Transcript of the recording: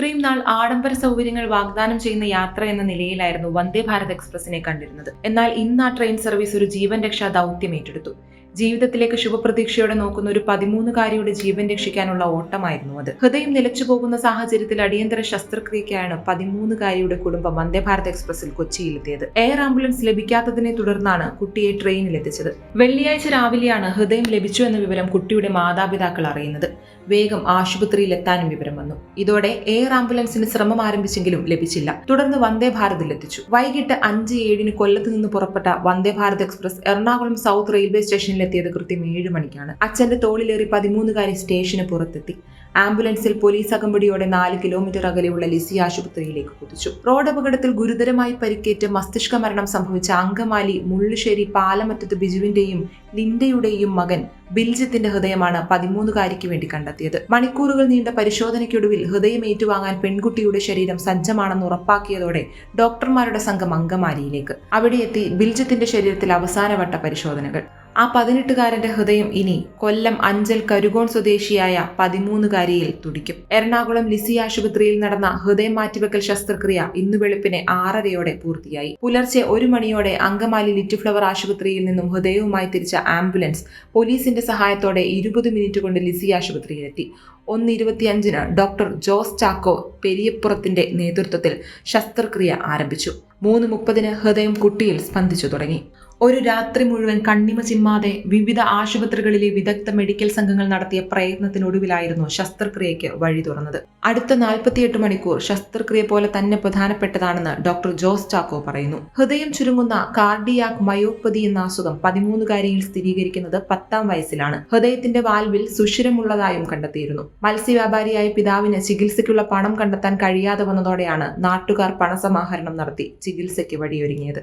ഇത്രയും നാൾ ആഡംബര സൗകര്യങ്ങൾ വാഗ്ദാനം ചെയ്യുന്ന യാത്ര എന്ന നിലയിലായിരുന്നു വന്ദേ ഭാരത് എക്സ്പ്രസിനെ കണ്ടിരുന്നത്. എന്നാൽ ഇന്ന് ആ ട്രെയിൻ സർവീസ് ഒരു ജീവൻ രക്ഷാ ദൗത്യം ഏറ്റെടുത്തു. ജീവിതത്തിലേക്ക് ശുഭപ്രതീക്ഷയോടെ നോക്കുന്ന ഒരു പതിമൂന്നുകാരിയുടെ ജീവൻ രക്ഷിക്കാനുള്ള ഓട്ടമായിരുന്നു അത്. ഹൃദയം നിലച്ചു പോകുന്ന സാഹചര്യത്തിൽ അടിയന്തര ശസ്ത്രക്രിയയ്ക്കാണ് പതിമൂന്നുകാരിയുടെ കുടുംബം വന്ദേ ഭാരത് എക്സ്പ്രസിൽ കൊച്ചിയിലെത്തിയത്. എയർ ആംബുലൻസ് ലഭിക്കാത്തതിനെ തുടർന്നാണ് കുട്ടിയെ ട്രെയിനിൽ എത്തിച്ചത്. വെള്ളിയാഴ്ച രാവിലെയാണ് ഹൃദയം ലഭിച്ചു എന്ന വിവരം കുട്ടിയുടെ മാതാപിതാക്കൾ അറിയുന്നത്. വേഗം ആശുപത്രിയിൽ എത്താനും വിവരം വന്നു. ഇതോടെ എയർ ആംബുലൻസിന് ശ്രമം ആരംഭിച്ചെങ്കിലും ലഭിച്ചില്ല. തുടർന്ന് വന്ദേ ഭാരതിൽ എത്തിച്ചു വൈകിട്ട് അഞ്ച് ഏഴിന് കൊല്ലത്ത് നിന്ന് പുറപ്പെട്ട Vande Bharat express Ernakulam south railway സ്റ്റേഷനിലെത്തിയത് കൃത്യം ഏഴ് മണിക്കാണ്. അച്ഛന്റെ തോളിലേറി പതിമൂന്നുകാരി സ്റ്റേഷന് പുറത്തെത്തി. ആംബുലൻസിൽ പോലീസ് അകമ്പടിയോടെ നാല് കിലോമീറ്റർ അകലെയുള്ള ലിസി ആശുപത്രിയിലേക്ക് കുതിച്ചു. റോഡ് അപകടത്തിൽ ഗുരുതരമായി പരിക്കേറ്റ് മസ്തിഷ്ക മരണം സംഭവിച്ച അങ്കമാലി മുള്ളുശ്ശേരി പാലമറ്റത്ത് ബിജുവിന്റെയും ലിൻഡയുടെയും മകൻ ബിൽജിത്തിന്റെ ഹൃദയമാണ് പതിമൂന്നുകാരിക്ക് വേണ്ടി കണ്ടെത്തിയത്. മണിക്കൂറുകൾ നീണ്ട പരിശോധനയ്ക്കൊടുവിൽ ഹൃദയം ഏറ്റുവാങ്ങാൻ പെൺകുട്ടിയുടെ ശരീരം സജ്ജമാണെന്ന് ഉറപ്പാക്കിയതോടെ ഡോക്ടർമാരുടെ സംഘം അങ്കമാലിയിലേക്ക്. അവിടെ എത്തി ബിൽജിത്തിന്റെ ശരീരത്തിൽ അവസാനവട്ട പരിശോധനകൾ. ആ പതിനെട്ടുകാരന്റെ ഹൃദയം ഇനി കൊല്ലം അഞ്ചൽ കരുകോൺ സ്വദേശിയായ പതിമൂന്നുകാരിയിൽ തുടിക്കും. എറണാകുളം ലിസി ആശുപത്രിയിൽ നടന്ന ഹൃദയം മാറ്റിവെക്കൽ ശസ്ത്രക്രിയ ഇന്നു വെളുപ്പിനെ ആറരയോടെ പൂർത്തിയായി. പുലർച്ചെ ഒരു മണിയോടെ അങ്കമാലി ലിറ്റ് ഫ്ലവർ ആശുപത്രിയിൽ നിന്നും ഹൃദയവുമായി തിരിച്ച ആംബുലൻസ് പോലീസിന്റെ സഹായത്തോടെ ഇരുപത് മിനിറ്റ് കൊണ്ട് ലിസി ആശുപത്രിയിലെത്തി. ഒന്ന് ഇരുപത്തിയഞ്ചിന് ഡോക്ടർ ജോസ് ചാക്കോ പെരിയപ്പുറത്തിന്റെ നേതൃത്വത്തിൽ ശസ്ത്രക്രിയ ആരംഭിച്ചു. മൂന്ന് മുപ്പതിന് ഹൃദയം കുട്ടിയിൽ സ്പന്ദിച്ചു തുടങ്ങി. ഒരു രാത്രി മുഴുവൻ കണ്ണിമ ചിമ്മാതെ വിവിധ ആശുപത്രികളിലെ വിദഗ്ധ മെഡിക്കൽ സംഘങ്ങൾ നടത്തിയ പ്രയത്നത്തിനൊടുവിലായിരുന്നു ശസ്ത്രക്രിയയ്ക്ക് വഴി തുറന്നത്. അടുത്ത നാൽപ്പത്തിയെട്ട് മണിക്കൂർ ശസ്ത്രക്രിയ പോലെ തന്നെ പ്രധാനപ്പെട്ടതാണെന്ന് ഡോക്ടർ ജോസ് ചാക്കോ പറയുന്നു. ഹൃദയം ചുരുങ്ങുന്ന കാർഡിയാക് മയോപ്പതി എന്ന അസുഖം പതിമൂന്നുകാരിയിൽ സ്ഥിരീകരിക്കുന്നത് പത്താം വയസ്സിലാണ്. ഹൃദയത്തിന്റെ വാൽവിൽ സുഷിരമുള്ളതായും കണ്ടെത്തിയിരുന്നു. മത്സ്യവ്യാപാരിയായ പിതാവിന് ചികിത്സയ്ക്കുള്ള പണം കണ്ടെത്താൻ കഴിയാതെ വന്നതോടെയാണ് നാട്ടുകാർ പണസമാഹരണം നടത്തി ചികിത്സയ്ക്ക് വഴിയൊരുങ്ങിയത്.